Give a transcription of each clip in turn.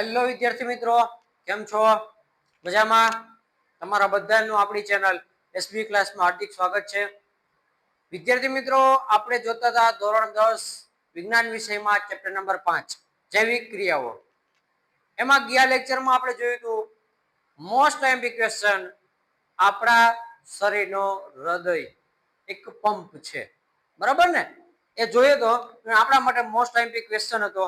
Hello વિદ્યાર્થી મિત્રો. કેમ છો? મજામાં? તમારા બધાનું આપણી ચેનલ એસબી ક્લાસમાં હાર્દિક સ્વાગત છે. વિદ્યાર્થી મિત્રો, આપણે જોતા હતા ધોરણ દસ, વિજ્ઞાન વિષયમાં ચેપ્ટર નંબર પાંચ, જૈવિક ક્રિયાઓ. એમાં ગયા લેક્ચરમાં આપણે જોયું હતું મોસ્ટ એમ્બી ક્વેશ્ચન આપણા શરીરનો હૃદય એક પંપ છે. બરાબર ને? એ જોઈએ તો, આપણા માટે મોસ્ટ એમ્પી ક્વેશ્ચન હતો.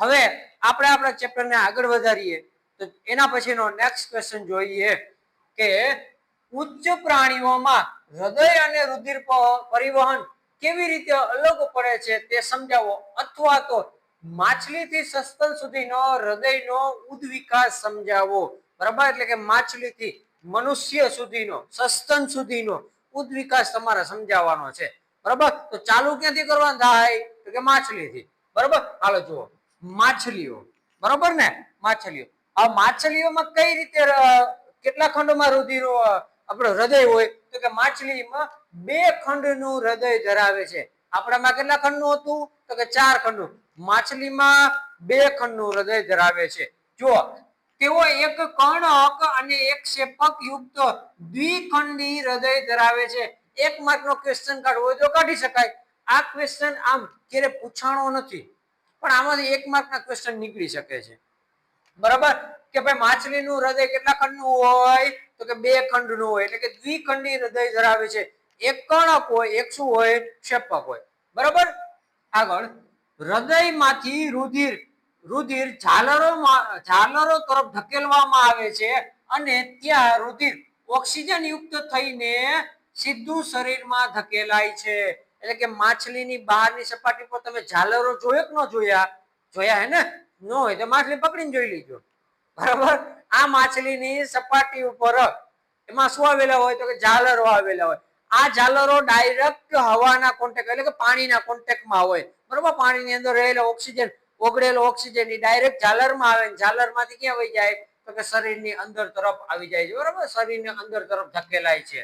હવે આપણે આપણા ચેપ્ટરને આગળ વધારીએ, તો એના પછીનો નેક્સ્ટ ક્વેશ્ચન જોઈએ કે ઉચ્ચ પ્રાણીઓમાં હૃદય અને રુધિર પરિવહન કેવી રીતે અલગ પડે છે તે સમજાવો અથવા તો માછલીથી સસ્તન સુધીનો હૃદયનો ઉદ્વિકાસ સમજાવો. બરાબર? એટલે કે માછલીથી મનુષ્ય સુધીનો, સસ્તન સુધીનો ઉદ્વિકાસ તમારે સમજાવવાનો છે. બરાબર? તો ચાલુ ક્યાંથી કરવાનું થાય? તો કે માછલીથી. બરાબર? હાલો જુઓ. માછલીઓ. બરાબર ને? માછલીઓ. આ માછલીઓમાં કઈ રીતે કેટલા ખંડોમાં રુધિર આપણો હૃદય હોય? તો કે માછલીમાં બે ખંડનું હૃદય ધરાવે છે. આપણામાં કેટલા ખંડનું હતું? તો કે ચાર ખંડનું. માછલીમાં બે ખંડનું હૃદય ધરાવે છે. જુઓ, તેઓ એક કર્ણક અને એક શેપક યુક્ત દ્વિખંડી હૃદય ધરાવે છે. એક માર્કનો ક્વેશ્ચન કાર્ડ હોય તો કાઢી શકાય. આ ક્વેશ્ચન આમ ક્યારે પૂછાણો નથી. પણ આમાંથી એક માર્કના ક્વેશ્ચન નીકળી શકે છે. બરાબર? કે ભાઈ માછલીનું હૃદય કેટલા ખંડનું હોય? તો કે બે ખંડનું હોય. એટલે કે દ્વિખંડી હૃદય ધરાવે છે. એક કણક હોય, એક શું હોય? ક્ષેપક હોય. બરાબર? આગળ. હૃદયમાંથી રુધિર રુધિર ઝાલરોમાં, ઝાલરો તરફ ધકેલવામાં આવે છે અને ત્યાં રુધિર ઓક્સિજન યુક્ત થઈને સીધું શરીરમાં ધકેલાય છે. એટલે કે માછલીની બહારની સપાટી પર તમે ઝાલરો જોયો કે ન જોયા? જોયા હે ને? ન હોય તો માછલી પકડીને જોઈ લીજો. બરાબર? આ માછલીની સપાટી ઉપર એમાં શું આવેલા હોય તો કે ઝાલરો આવેલા હોય. આ ઝાલરો ડાયરેક્ટ હવાના કોન્ટેક એટલે કે પાણીના કોન્ટેક્ટમાં હોય. બરોબર? પાણીની અંદર રહેલો ઓક્સિજન, ઓગળેલો ઓક્સિજન એ ડાયરેક્ટ ઝાલરમાં આવે ને ઝાલરમાંથી ક્યાં વહી જાય? તો કે શરીરની અંદર તરફ આવી જાય છે. બરાબર? શરીરની અંદર તરફ ધકેલાય છે.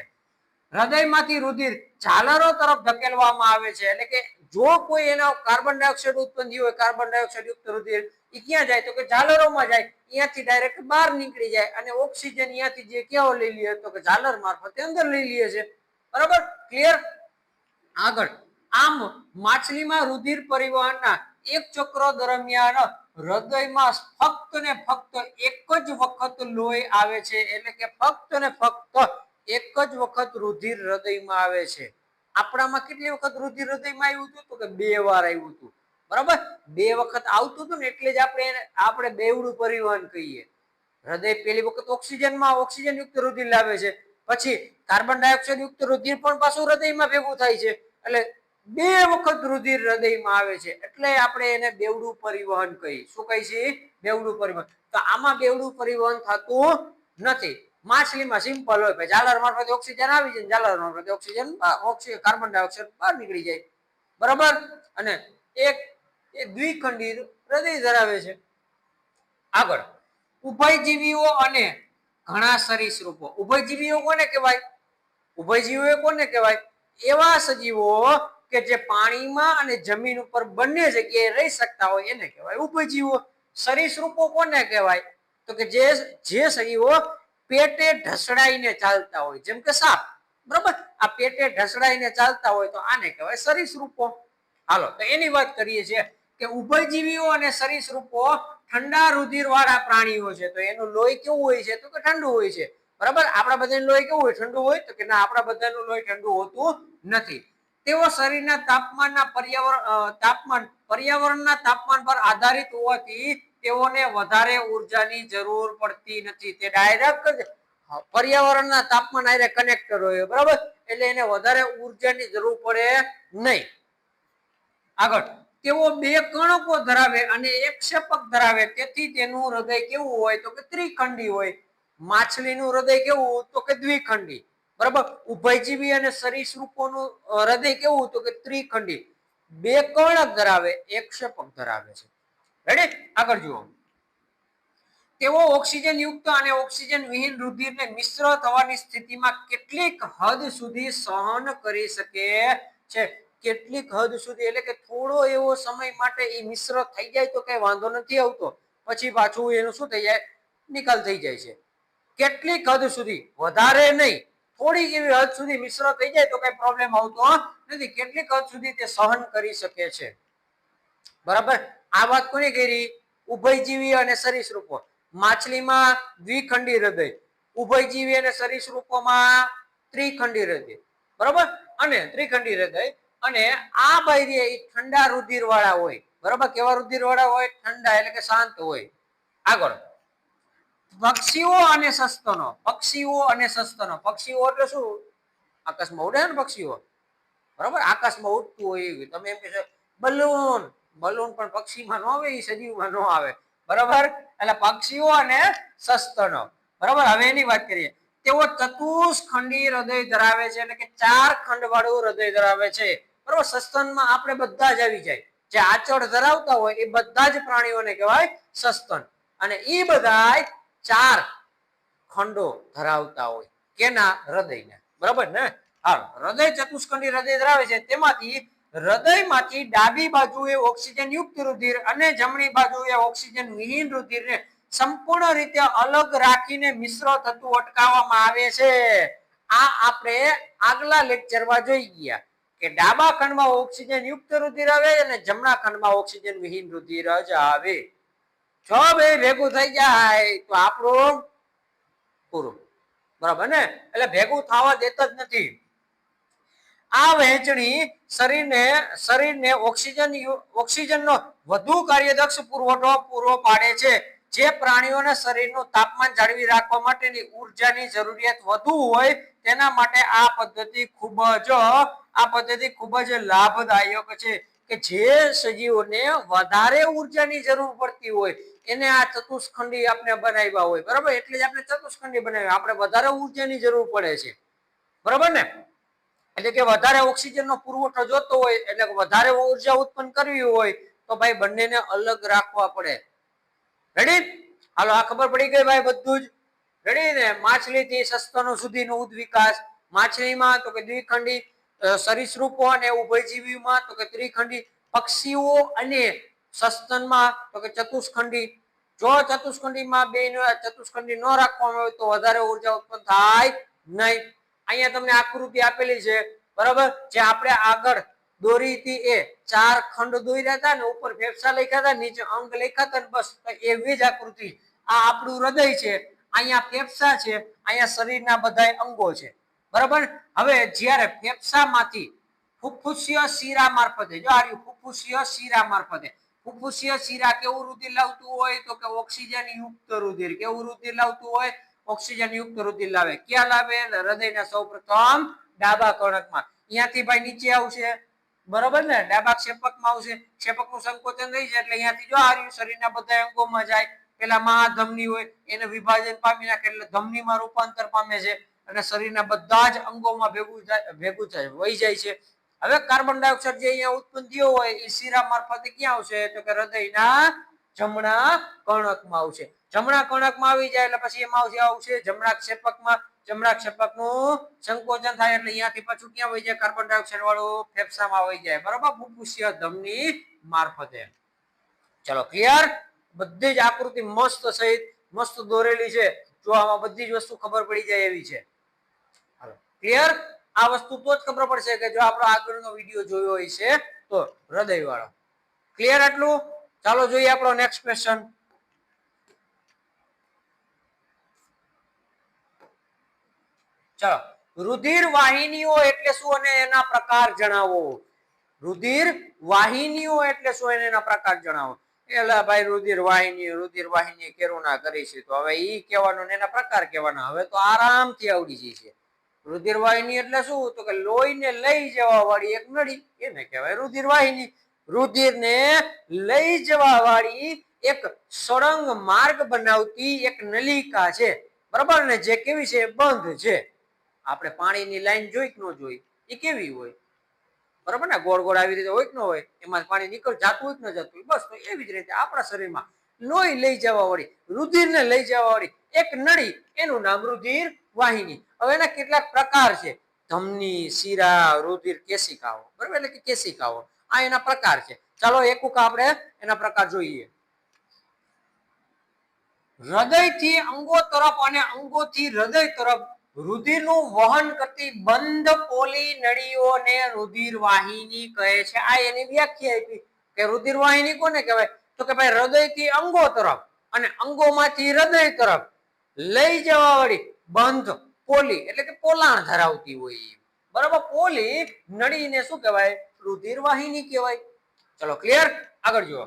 હૃદયમાંથી રુધિર ઝાલરો તરફ ધકેલવામાં આવે છે. એટલે કે જો કોઈ એનો કાર્બન ડાયોક્સાઇડ ઉત્પન્ન થયું હોય કાર્બન ડાયોક્સાઇડ યુક્ત રુધિર એ ક્યાં જાય? તો કે ઝાલરોમાં જાય. અહીંયાથી ડાયરેક્ટ બહાર નીકળી જાય અને ઓક્સિજન અહીંયાથી જે ક્યાં લઈ લે, તો કે ઝાલર મારફતે અંદર લઈ લે છે. બરાબર? ક્લિયર આગળ. આમ માછલીમાં રુધિર પરિવહનના એક ચક્ર દરમિયાન હૃદયમાં ફક્ત ને ફક્ત એક જ વખત લોહી આવે છે. એટલે કે ફક્ત ને ફક્ત એક જ વખત રુધિર હૃદયમાં આવે છે. આપણામાં કેટલી વખત રુધિર હૃદયમાં આવ્યું હતું તો કે બે વાર આવ્યું હતું. બરાબર? બે વખત આવતું હતું ને એટલે જ આપણે આપણે બેવડું પરિવહન કહીએ. હૃદય પહેલી વખત ઓક્સિજનમાં ઓક્સિજન યુક્ત રુધિર લાવે છે. પછી કાર્બન ડાયોક્સાઇડ યુક્ત રુધિર પણ પાછું હૃદયમાં ભેગું થાય છે. એટલે બે વખત રુધિર હૃદયમાં આવે છે. એટલે આપણે એને બેવડું પરિવહન કહી શું કહી છે બેવડું પરિવહન. તો આમાં બેવડું પરિવહન થતું નથી. માછલીમાં સિમ્પલ હોય ઝાલર મારફતે ઓક્સિજન આવી જાય ઝાલર મારફતે ઓક્સિજન ઓક્સિજન કાર્બન ડાયોક્સાઇડ બહાર નીકળી જાય. બરાબર? અને એક, એ દ્વિખંડી હૃદય ધરાવે છે. આગળ. ઉભયજીવીઓ અને ઘણા સરીસૃપો ઉભયજીવીઓ કોને કહેવાય? ઉભયજીવીઓ કોને કહેવાય? એવા સજીવો કે જે પાણીમાં અને જમીન ઉપર બંને જગ્યાએ રહી શકતા હોય એને કહેવાય ઉભયજીવો સરીસૃપો કોને કહેવાય? તો કે જે જે સજીવો પેટે ઢસડાઈને ચાલતા હોય. જેમ કે સાપ. બરાબર? આ પેટે ઢસડાઈને ચાલતા હોય તો આને કહેવાય સરીસૃપો હાલો, તો એની વાત કરીએ છીએ કે ઉભયજીવીઓ અને સરીસૃપો ઠંડા રુધિર વાળા પ્રાણીઓ છે. તો એનું લોહી કેવું હોય છે? તો કે ઠંડુ હોય છે. બરાબર? આપણા બધાનું લોહી કેવું હોય? ઠંડુ હોય? તો કે ના, આપણા બધાનું લોહી ઠંડુ હોતું નથી. તેઓ શરીરના તાપમાનના પર્યાવરણ તાપમાન, પર્યાવરણના તાપમાન પર આધારિત હોવાથી તેઓને વધારે ઉર્જાની જરૂર પડતી નથી. તે ડાયરેક્ટ પર્યાવરણના તાપમાન આરે કનેક્ટર હોય બરાબર? એટલે એને વધારે ઉર્જાની જરૂર પડે નહીં. આગળ, તેઓ બે કણકો ધરાવે અને એક ક્ષેપક ધરાવે. તેથી તેનું હૃદય કેવું હોય તો કે ત્રિખંડી હોય. માછલીનું હૃદય કેવું તો કે દ્વિખંડી. બરાબર? ઉભયજીવી અને સરીસૃપોનું હૃદય કેવું તો કે ત્રિખંડી. બે કર્ણક ધરાવે, એક ક્ષેપક ધરાવે છે. રેડી આગળ જુઓ. તેઓ ઓક્સિજન યુક્ત અને ઓક્સિજન વિહીન રુધિરને મિશ્ર થવાની સ્થિતિમાં કેટલીક હદ સુધી સહન કરી શકે છે. કેટલીક હદ સુધી, એટલે કે થોડો એવો સમય માટે એ મિશ્ર થઈ જાય તો કઈ વાંધો નથી આવતો. પછી પાછું એનું શું થઈ જાય? નિકાલ થઈ જાય છે. કેટલીક હદ સુધી? વધારે નહીં. થોડીક એવી હદ સુધી મિશ્ર થઈ જાય તો કઈ પ્રોબ્લેમ આવતો નથી. કેટલીક હદ સુધી તે સહન કરી શકે છે. બરાબર? આ વાત કોની કરી? ઉભયજીવી અને સરીસૃપો. માછલીમાં દ્વિખંડી હૃદય. ઉભયજીવી અને સરીસૃપોમાં ત્રિખંડી હૃદય. બરાબર? અને ત્રિખંડી હૃદય. અને આ બાઈ એ ઠંડા રુધિર વાળા હોય. બરાબર? કેવા રુધિર વાળા હોય? ઠંડા એટલે કે શાંત હોય. આગળ. પક્ષીઓ અને સસ્તનો પક્ષીઓ અને સસ્તનો પક્ષીઓ એટલે શું? આકાશમાં ઉડે ને પક્ષીઓ? બરાબર? આકાશમાં ઉડતું હોય. તમે એમ કહેશો બલૂન બલૂન પણ પક્ષીમાં ન આવે, એ સજીવમાં ન આવે. બરાબર? એટલે પક્ષીઓ અને સસ્તનો બરાબર? હવે એની વાત કરીએ. તેઓ ચતુષ્ખંડી હૃદય ધરાવે છે એટલે કે ચાર ખંડ વાળું હૃદય ધરાવે છે. બરાબર? સસ્તનમાં આપણે બધા જ આવી જાય. જે આચળ ધરાવતા હોય, એ બધા જ પ્રાણીઓને કહેવાય સસ્તન અને એ બધા ચાર ખંડો ધરાવતા હોય, કેના? હૃદયના. બરાબર ને? હા હૃદય ચતુષ્ખંડી હૃદય ધરાવે છે. તેમાંથી હૃદયમાંથી ડાબી બાજુએ ઓક્સિજન યુક્ત રુધિર અને જમણી બાજુએ ઓક્સિજન વિહીન રુધિરને સંપૂર્ણ રીતે અલગ રાખીને મિશ્ર થતું અટકાવવામાં આવે છે. આ આપણે આગલા લેક્ચરમાં જોઈ ગયા કે ડાબા ખંડમાં ઓક્સિજન યુક્ત રુધિર આવે અને જમણા ખંડમાં ઓક્સિજન વિહીન રુધિર જ આવે. જો બે ભેગું થઈ જાય તો આપણું પૂરું. બરાબર ને? એટલે ભેગું થવા દેતા જ નથી. આ વહેંચણી શરીરને શરીરને ઓક્સિજન ઓક્સિજનનો વધુ કાર્યદક્ષ પુરવઠો પૂરો પાડે છે. જે પ્રાણીઓના શરીરનું તાપમાન જાળવી રાખવા માટેની ઉર્જાની જરૂરિયાત વધુ હોય, તેના માટે આ પદ્ધતિ ખૂબ જ, આ પદ્ધતિ ખૂબ જ લાભદાયક છે કે જે સજીવોને વધારે ઉર્જાની જરૂર પડતી હોય, એને આ ચતુષ્ખંડી આપણે બનાવ્યા હોય. બરાબર? એટલે જ આપણે ચતુષ્ખંડી બનાવ્યા. આપણે વધારે ઉર્જાની જરૂર પડે છે. બરાબર ને? એટલે કે વધારે ઓક્સિજનનો પુરવઠો જોતો હોય એટલે વધારે ઊર્જા ઉત્પન્ન કરવી હોય તો ભાઈ બંનેને અલગ રાખવા પડે. રેડી હાલો, આ ખબર પડી ગઈ ભાઈ બધું જ. રેડી ને માછલી થી સસ્તનો સુધીનો ઉદ્વિકાસ. માછલીમાં તો કે દ્વિખંડી સરીસૃપો અને ઉભયજીવીમાં તો કે ત્રિખંડી પક્ષીઓ અને સસ્તનમાં તો કે ચતુષ્ખંડી. જો ચતુષ્ખંડીમાં બે ચતુષ્ખંડી ન રાખવામાં આવે તો વધારે ઊર્જા ઉત્પન્ન થાય નહીં. અહીંયા તમને આકૃતિ આપેલી છે, બરાબર? જે આપણે આગળ દોરીથી એ ચાર ખંડ દોર્યા હતા ને ઉપર ફેફસા લખ્યા હતા, નીચે અંગ લખ્યા હતા બસ એવી જ આકૃતિ આ આપણું હૃદય છે, અહીંયા ફેફસા છે, અહીંયા શરીરના બધા અંગો છે, બરાબર? હવે જ્યારે ફેફસામાંથી ફુફુસીય શીરા મારફતે, જો આ રહ્યું, ફુફુસીય શીરા મારફતે, ફુફુસીય શીરા કેવું રુધિર લાવતું હોય તો કે ઓક્સિજન યુક્ત રુધિર, કેવું રુધિર લાવતું હોય ઓક્સિજન યુક્ત રુધિર લાવે. ક્યાં લાવે? હૃદયના સૌપ્રથમ ડાબા કર્ણકમાં અહીંયાથી ભાઈ નીચે આવશે. બરોબર ને? ડાબા ક્ષેપકમાં આવશે. ક્ષેપકનું સંકોચન થઈ જાય એટલે અહીંયાથી જો આ શરીરના બધા અંગોમાં જાય. પેલા મહાધમની હોય, એને વિભાજન પામી નાખે એટલે ધમનીમાં રૂપાંતર પામે છે અને શરીરના બધા જ અંગોમાં ભેગું થાય ભેગું થાય, વહી જાય છે. હવે કાર્બન ડાયોક્સાઇડ જે અહીંયા ઉત્પન્ન થયો હોય, એ શીરા મારફતે ક્યાં આવશે? તો કે હૃદયના જમણા કર્ણકમાં આવશે. જમણા કર્ણકમાં આવી જાય એટલે પછી એમાં આવશે જમણા ક્ષેપકમાં. જમણા ક્ષેપકનું સંકોચન થાય એટલે અહીંયાથી પાછું ક્યાં વહી જાય? કાર્બન ડાયોક્સાઇડ વાળું ફેફસામાં વહી જાય. બરોબર? ફુફ્ફુસીય ધમની મારફતે. ચલો ક્લિયર બધી જ આકૃતિ મસ્ત સહિત, મસ્ત દોરેલી છે. જો આમાં બધી જ વસ્તુ ખબર પડી જાય એવી છે. હાલો ક્લિયર આ વસ્તુ તો જ ખબર પડશે કે જો આપણો આગળનો વીડિયો જોયો હોય છે, તો હૃદય વાળો ક્લિયર આટલું? ચાલો જોઈએ આપણો નેક્સ્ટ ક્વેશ્ચન ચાલો. રુધિર વાહિનીઓ એટલે શું અને એના પ્રકાર જણાવો. રુધિર વાહિનીઓ એટલે શું અને એના પ્રકાર જણાવો. એલા ભાઈ રુધિર વાહિની રુધિર વાહિની કેરુના કરી છે. તો હવે ઈ કહેવાનો ને એના પ્રકાર કહેવાના. હવે તો આરામથી આવડી છે. રુધિર વાહિની એટલે શું? તો કે લોહીને લઈ જવા વાળી એક નળી. એને કહેવાય રુધિર વાહિની. રુધિરને લઈ જવા વાળી એક સળંગ માર્ગ બનાવતી એક નલિકા છે. બરાબર ને? જે કેવી છે? બંધ છે. આપણે પાણીની લાઈન જોઈ કે ન જોઈ એ કેવી હોય? બરાબર ને? ગોળ ગોળ આવી રીતે હોય કે ન હોય, એમાં પાણી નીકળ જાતું હોય કે ન જતું હોય, બસ તો એવી જ રીતે આપણા શરીરમાં લોહી લઈ જવા વાળી રુધિરને લઈ જવા વાળી એક નળી, એનું નામ રુધિર વાહિની. હવે એના કેટલાક પ્રકાર છે. ધમની, શીરા, રુધિર કેશિકાઓ. બરાબર? એટલે કે કેશિકાઓ. આ એના પ્રકાર છે. ચાલો એક આપણે એના પ્રકાર જોઈએ. હૃદયથી અંગો તરફ અને અંગોથી હૃદય તરફ રુધિરનું વહન કરતી બંધ પોલી નળીઓને રુધિર વાહિની કહે છે. આ એની વ્યાખ્યા આપી કે રુધિર વાહિની કોને કહેવાય? તો કે ભાઈ હૃદયથી અંગો તરફ અને અંગોમાંથી હૃદય તરફ લઈ જવા વાળી બંધ પોલી એટલે કે પોલાણ ધરાવતી હોય. બરાબર? પોલી નળીને શું કહેવાય? રુધિર વાહિની કહેવાય. ચલો ક્લિયર આગળ જુઓ.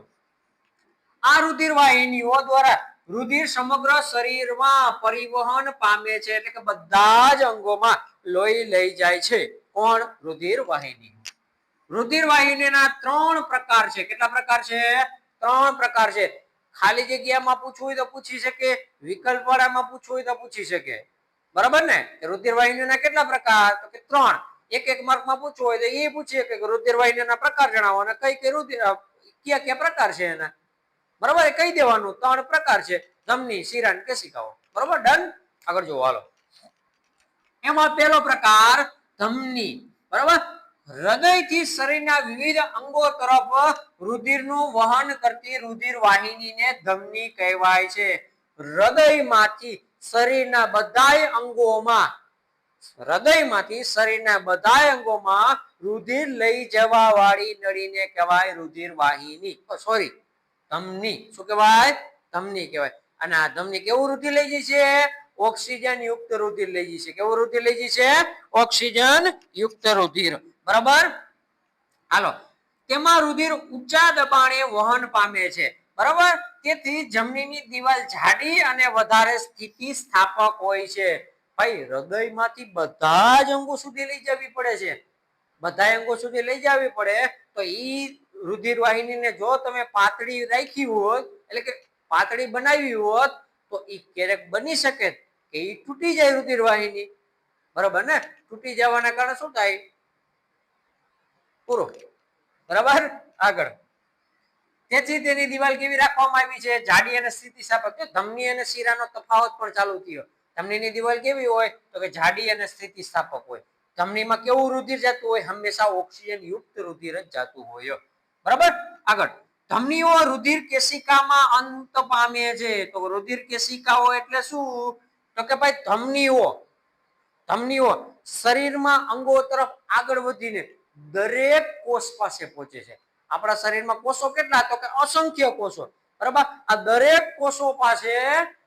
આ રુધિર વાહિનીઓ દ્વારા રુધિર સમગ્ર શરીરમાં પરિવહન પામે છે એટલે કે બધા જ અંગોમાં લોહી લઈ જાય છે. કોણ? રુધિર વાહિની રુધિર વાહિનીના ત્રણ પ્રકાર છે. કેટલા પ્રકાર છે? ત્રણ પ્રકાર છે. ખાલી જગ્યામાં પૂછવું હોય તો પૂછી શકે વિકલ્પ વાળામાં પૂછવું હોય તો પૂછી શકે. બરાબર ને? રુધિર વાહિનીના કેટલા પ્રકાર? તો કે ત્રણ. એક એક માર્કમાં પૂછવું હોય તો એ પૂછીએ કે રુધિરવાહિની પ્રકાર જણાવો અને કઈ કઈ રુધિર કયા કયા પ્રકાર છે એના. બરાબર? કહી દેવાનું. ત્રણ પ્રકાર છે. ધમની શિરા કે કેશિકાઓ. બરાબર? ડન? આગળ જોવો હાલો. એમાં પહેલો પ્રકાર ધમની. બરાબર? હૃદયથી શરીરના વિવિધ અંગો તરફ રુધિરનું વહન કરતી રુધિર વાહિનીને ધમની કહેવાય છે. હૃદયમાંથી શરીરના બધાય અંગોમાં હૃદયમાંથી શરીરના બધા અંગોમાં રુધિર લઈ જવા વાળી નળીને કહેવાય રુધિર વાહિની સોરી ધમની. શું કહેવાય? ધમની કહેવાય. અને આ ધમની કેવું રુધિર લઈ જાય છે? ઓક્સિજન યુક્ત રુધિર લઈ જાય છે. કેવું રુધિર લઈ જાય છે? ઓક્સિજન યુક્ત રુધિર. બરાબર? હાલો. તેમાં રુધિર ઊંચા દબાણે વહન પામે છે. બરાબર? તેથી જમણીની દિવાલ જાડી અને વધારે સ્થિતિ સ્થાપક હોય છે. ભાઈ, હૃદયમાંથી બધા જ અંગો સુધી લઈ જવી પડે છે. બધા અંગો સુધી લઈ જવી પડે, તો ઈ રુધિર વાહિનીને જો તમે પાતળી રાખી હોત, એટલે કે પાતળી બનાવી હોત, તો ઈ ક્યારેક બની શકે કે ઈ તૂટી જાય રુધિર વાહિની બરાબર ને? તૂટી જવાના કારણે શું થાય? પૂરો. બરાબર? આગળ. તેથી તેની દિવાલ કેવી રાખવામાં આવી છે? જાડી અને સ્થિતિસ્થાપક. તો ધમની અને શીરાનો તફાવત પણ ચાલુ થયો. ધમનીની દિવાલ કેવી હોય તો કે જાડી અને સ્થિતિસ્થાપક હોય. ધમનીમાં કેવું રુધિર જતું હોય? હંમેશા ઓક્સિજન યુક્ત રુધિર જ જતું હોય. બરાબર? આગળ. ધમનીઓ રુધિર કેશિકામાં અંત પામે છે. તો રુધિર કેશિકાઓ એટલે શું? તો કે ભાઈ ધમનીઓ. ધમનીઓ શરીરમાં અંગો તરફ આગળ વધીને દરેક કોષ પાસે પહોંચે છે. આપણા શરીરમાં કોષો કેટલા? તો કે અસંખ્ય કોષો. બરાબર? આ દરેક કોષો પાસે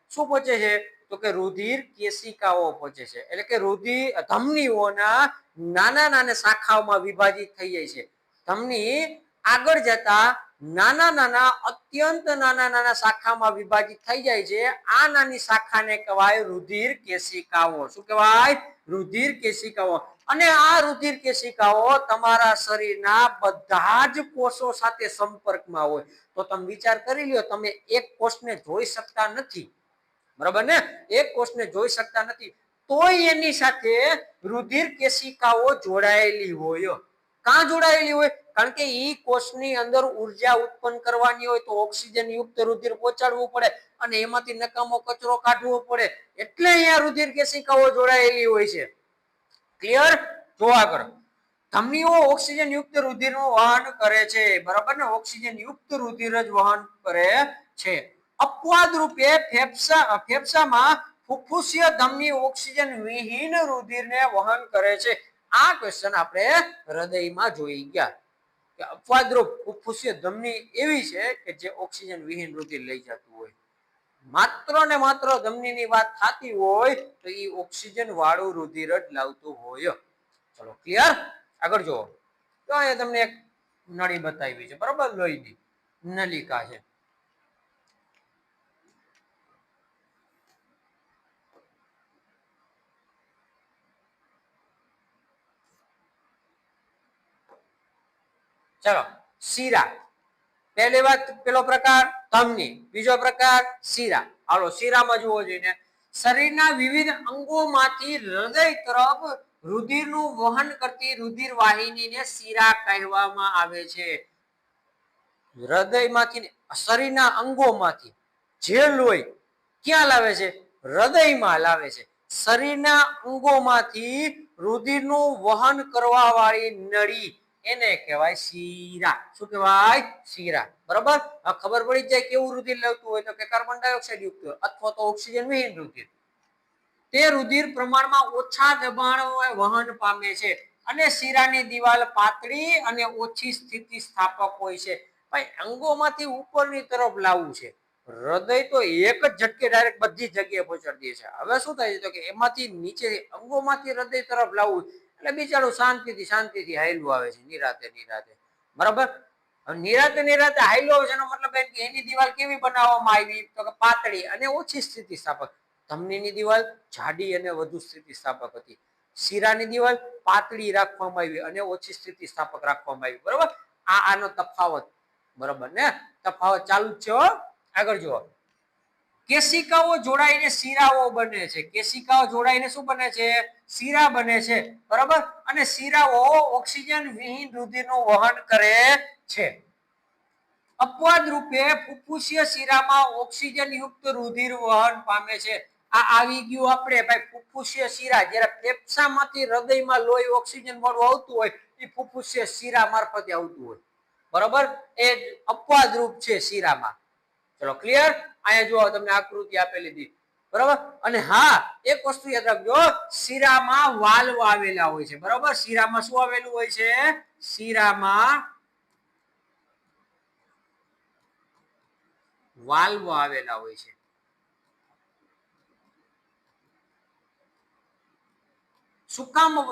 શું પહોંચે છે? તો કે રુધિર કેશિકાઓ પહોંચે છે. એટલે કે રુધિર ધમનીઓના નાના નાના શાખાઓમાં વિભાજિત થઈ જાય છે. ધમની આગળ જતા નાના નાના અત્યંત નાના નાના શાખામાં વિભાજિત થઈ જાય છે. આ નાની શાખાને કહેવાય રુધિર કેશિકાઓ. શું કહેવાય? રુધિર કેશિકાઓ. અને આ રુધિર કેશિકાઓ તમારા શરીરના બધા જ કોષો સાથે સંપર્કમાં હોય. તો તમે વિચાર કરી લ્યો, તમે એક કોષને જોઈ શકતા નથી. બરાબર ને? એક કોષને જોઈ શકતા નથી. તોય એની સાથે રુધિર કેશિકાઓ જોડાયેલી હોય. કાં જોડાયેલી હોય? કારણ કે ઈ કોષની અંદર ઊર્જા ઉત્પન્ન કરવાની હોય તો ઓક્સિજન યુક્ત રુધિર પહોંચાડવું પડે અને એમાંથી નકામો કચરો કાઢવો પડે. એટલે અહીંયા રુધિર કેશિકાઓ જોડાયેલી હોય છે. ક્લિયર જોવા કરો ધમનીઓ ઓક્સિજન યુક્ત રુધિરનું વહન કરે છે. બરાબર ને? ઓક્સિજન યુક્ત રુધિર જ વહન કરે છે. અપવાદ રૂપે ફેફસા, ફેફસામાં ફુફુસીય ધમની ઓક્સિજન વિહીન રુધિરને વહન કરે છે. આ ક્વેશ્ચન આપણે હૃદયમાં જોઈ ગયા. કે અપવાદરૂપ ફુફુસીય ધમની એવી છે કે જે ઓક્સિજન વિહીન રુધિર લઈ જતું હોય. માત્ર ને માત્ર ધમનીની વાત થતી હોય તો એ ઓક્સિજન વાળું રુધિર જ લાવતું હોય. ચલો ક્લિયર આગળ જુઓ. તો અહીંયા તમને એક નળી બતાવી છે. બરોબર? લોહીની નલિકા છે. ચલો, શીરા. પહેલી વાત, પેલો પ્રકાર, ધમની. બીજો પ્રકાર, શીરા. હાલો, શીરામાં જુઓ જોઈને. શરીરના વિવિધ અંગોમાંથી હૃદય તરફ રુધિરનું વહન કરતી રુધિર વાહિનીને શીરા કહેવામાં આવે છે. હૃદયમાંથી શરીરના અંગોમાંથી જે લોહી ક્યાં લાવે છે? હૃદયમાં લાવે છે. શરીરના અંગોમાંથી રુધિરનું વહન કરવા વાળી નળી એને કહેવાય શીરા. શું કહેવાય? શીરા. બરોબર? ખબર પડી જાય કેવું રુધિર લેવતું હોય તો કે કાર્બન ડાયોક્સાઇડ યુક્ત અથવા તો ઓક્સિજન વિહીન રુધિર. તે રુધિર પ્રમાણમાં ઓછા દબાણ વહન પામે છે અને શીરાની દિવાલ પાતળી અને ઓછી સ્થિતિ સ્થાપક હોય છે. ભાઈ, અંગોમાંથી ઉપરની તરફ લાવવું છે. હૃદય તો એક જ ઝટકે ડાયરેક્ટ બધી જગ્યાએ પહોંચાડી દે છે. હવે શું થાય છે તો કે એમાંથી નીચે અંગોમાંથી હૃદય તરફ લાવવું એટલે બિચારો શાંતિથી શાંતિથી હાયલું આવે છે, નિરાતે નિરાતે. બરાબર? નિરાતે નિરાતે હાયલું આવે છે મતલબ એમ કે એની દિવાલ કેવી બનાવવામાં આવી? તો કે પાતળી અને ઓછી સ્થિતિ સ્થાપક ધમનીની દિવાલ જાડી અને વધુ સ્થિતિ સ્થાપક હતી. શીરાની દિવાલ પાતળી રાખવામાં આવી અને ઓછી સ્થિતિ સ્થાપક રાખવામાં આવી. બરાબર? આ આનો તફાવત. બરાબર ને? તફાવત ચાલુ જ છે આગળ જુઓ. કેશિકાઓ જોડાઈને શીરાઓ બને છે. કેશિકાઓ જોડાઈને શું બને છે? શીરા બને છે. બરાબર? અને શીરાઓ ઓક્સિજન વિહીન રુધિરનું વહન કરે છે. અપવાદ રૂપે ફુફ્ફુસીય શીરામાં ઓક્સિજન યુક્ત રુધિર વહન પામે છે. આ આવી ગયું આપણે ભાઈ ફુફ્ફુસીય શીરા. જ્યારે ફેફસામાંથી હૃદયમાં લોહી ઓક્સિજન મળવું આવતું હોય, એ ફુફ્ફુસીય શીરા મારફતે આવતું હોય. બરાબર? એ અપવાદ રૂપ છે શીરામાં. ચલો ક્લિયર અહીંયા જુઓ, તમને આકૃતિ આપેલી હતી બરાબર? અને હા, એક વસ્તુ યાદ રાખજો, શીરામાં વાલ્વ આવેલા હોય છે. બરાબર? શીરામાં શું આવેલું હોય છે? શીરામાં વાલ્વ આવેલા હોય છે. શું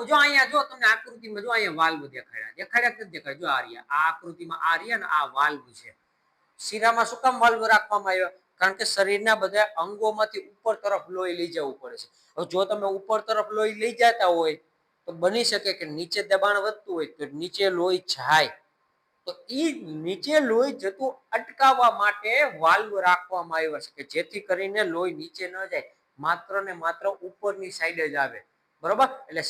જો અહીંયા, જો તમને આકૃતિમાં જો અહીંયા વાલ્વ દેખાડ્યા. દેખાડ્યા નથી દેખાડ્યા? જો આ આકૃતિમાં આ રહ્યા આ વાલ્વ છે. શીરામાં શું કામ વાલ્વ રાખવામાં આવ્યો? કારણ કે શરીરના બધા અંગોમાંથી ઉપર તરફ લોહી લઈ જવું પડે છે. હવે જો તમે ઉપર તરફ લોહી લઈ જતા હોય, તો બની શકે કે નીચે દબાણ વધતું હોય, તો નીચે લોહી જાય. તો એ નીચે લોહી જતું અટકાવવા માટે વાલ્વ રાખવામાં આવ્યો છે કે જેથી કરીને લોહી નીચે ન જાય, માત્ર ને માત્ર ઉપરની સાઈડ જ આવે. બરોબર? એટલે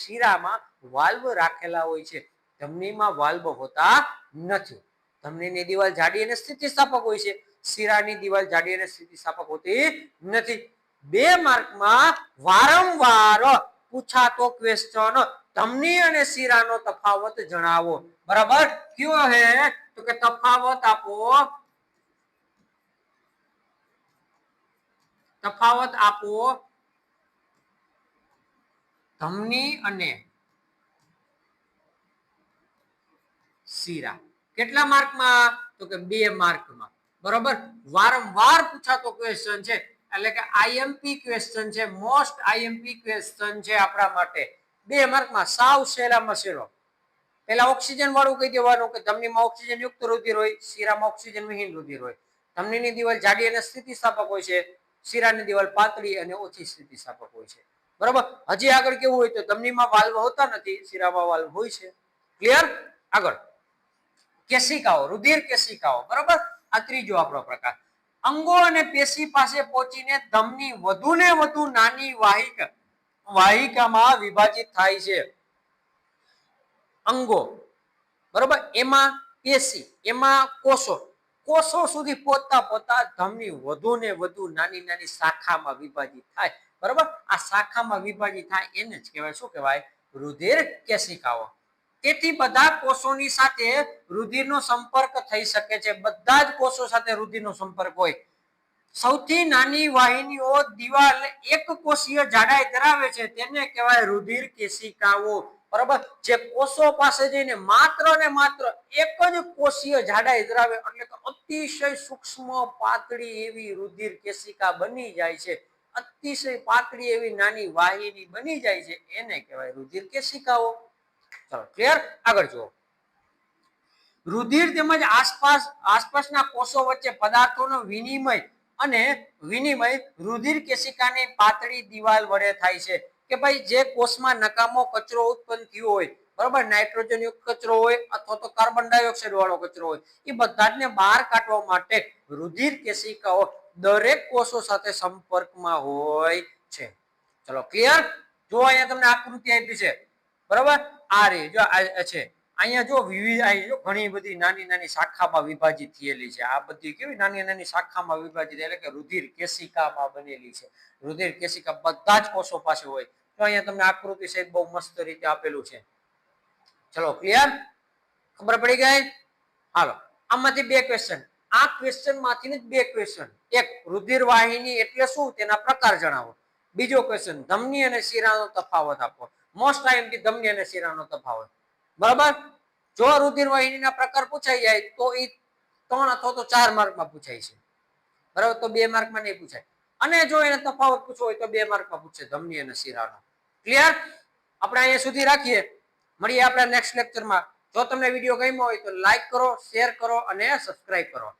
શીરામાં વાલ્વ રાખેલા હોય છે. ધમનીમાં વાલ્વ હોતા નથી. ધમનીની દિવાલ જાડી અને સ્થિતિસ્થાપક હોય છે. શીરાની દિવાલ જાડી અને સ્થિતિસ્થાપક હોતી નથી. બે માર્કમાં વારંવાર પૂછાતો ક્વેશ્ચન ધમની અને શિરાનો તફાવત જણાવો. બરાબર? કયો હે? તો કે તફાવત આપો. તફાવત આપો. ધમની અને શીરા. કેટલા માર્કમાં? તો કે બે માર્કમાં. બરોબર? વારંવાર પૂછાતો ક્વેશ્ચન છે. એટલે કે આઈએમપી ક્વેશ્ચન છે. મોસ્ટ આઈએમપી ક્વેશ્ચન છે આપણા માટે. બે માર્કમાં સાવ સહેલામાં સહેલો પેલા ઓક્સિજન વાળું કહી દેવાનું કે ધમનીમાં ઓક્સિજન યુક્ત રુધિર હોય, શીરામાં ઓક્સિજન વિહીન રુધિર હોય. ધમનીની દિવાલ જાડી અને સ્થિતિસ્થાપક હોય છે. શીરાની દિવાલ પાતળી અને ઓછી સ્થિતિસ્થાપક હોય છે. બરોબર? હજી આગળ કેવું હોય તો ધમનીમાં વાલ્વ હોતા નથી, શીરામાં વાલ્વ હોય છે. ક્લિયર આગળ. કેસિકાઓ રુધિર કેસિકાઓ બરાબર? આ ત્રીજો આપણો પ્રકાર. અંગો અને પેશી પાસે પહોંચીને ધમની વધુ ને વધુ નાની વાહિક, વાહિકામાં વિભાજિત થાય છે. અંગો, બરોબર? એમાં પેશી, એમાં કોષો કોષો સુધી પહોંચતા પહોંચતા ધમની વધુ ને વધુ નાની નાની શાખામાં વિભાજિત થાય. બરોબર? આ શાખામાં વિભાજિત થાય એને જ કહેવાય, શું કહેવાય? રુધિર કેશિકાઓ. તેથી બધા કોષોની સાથે રુધિરનો સંપર્ક થઈ શકે છે. બધા જ કોષો સાથે રુધિરનો સંપર્ક હોય. સૌથી નાની વાહિનીઓ દિવાલ એક કોષીય જાડાઈ ધરાવે છે. તેને કહેવાય રુધિર કેશિકાઓ. બરાબર? જે કોષો પાસે જઈને માત્ર ને માત્ર એક જ કોષીય જાડાઈ ધરાવે એટલે કે અતિશય સૂક્ષ્મ પાતળી એવી રુધિર કેશિકા બની જાય છે. અતિશય પાતળી એવી નાની વાહિની બની જાય છે. એને કહેવાય રુધિર કેશિકાઓ. ચલો ક્લિયર આગળ જુઓ. રુધિર તેમજ આસપાસ, આસપાસના કોષો વચ્ચે પદાર્થોનો વિનિમય અને વિનિમય રુધિર કેશિકાની પાતળી દિવાલ વડે થાય છે કે ભાઈ જે કોષમાં નકામો કચરો ઉત્પન્ન થયો હોય, બરોબર? નાઇટ્રોજન યુક્ત કચરો હોય અથવા તો કાર્બન ડાયોક્સાઇડ વાળો કચરો હોય, એ બધાને બહાર કાઢવા માટે રુધિર કેશિકાઓ દરેક કોષો સાથે સંપર્કમાં હોય છે. ચલો ક્લિયર જો અહીંયા તમને આકૃતિ આપી છે, બરાબર? આ રે, જો આ છે. અહીંયા જો વિવિધ, જો ઘણી બધી નાની નાની શાખામાં વિભાજિત થયેલી છે. આ બધી કેવી નાની નાની શાખામાં વિભાજિત, એટલે કે રુધિર કેશિકામાં બનેલી છે. રુધિર કેશિકા બધા જ કોષો પાસે હોય. તો અહીંયા તમને આકૃતિ સહિત બહુ મસ્ત રીતે આપેલું છે. ચલો ક્લિયર ખબર પડી ગઈ? હાલો, આમાંથી બે ક્વેશ્ચન આ ક્વેશ્ચનમાંથી બે ક્વેશ્ચન એક રુધિર વાહિની એટલે શું? તેના પ્રકાર જણાવો. બીજો ક્વેશ્ચન ધમની અને શિરાનો તફાવત આપો. મોસ્ટ ટાઈમ ધમની અને શિરાનો તફાવત. બરાબર? જો રુધિર વાહિનીના પ્રકાર પૂછાઈ જાય, તો એ ત્રણ અથવા તો ચાર માર્કમાં પૂછાય છે. બરાબર? તો બે માર્કમાં નહીં પૂછાય. અને જો એને તફાવત પૂછવો હોય, તો બે માર્કમાં પૂછે ધમની અને શિરાનો. ક્લિયર આપણે અહીંયા સુધી રાખીએ. મળીએ આપણે નેક્સ્ટ લેક્ચરમાં જો તમને વીડિયો ગમ્યો હોય, તો લાઈક કરો શેર કરો અને સબસ્ક્રાઇબ કરો.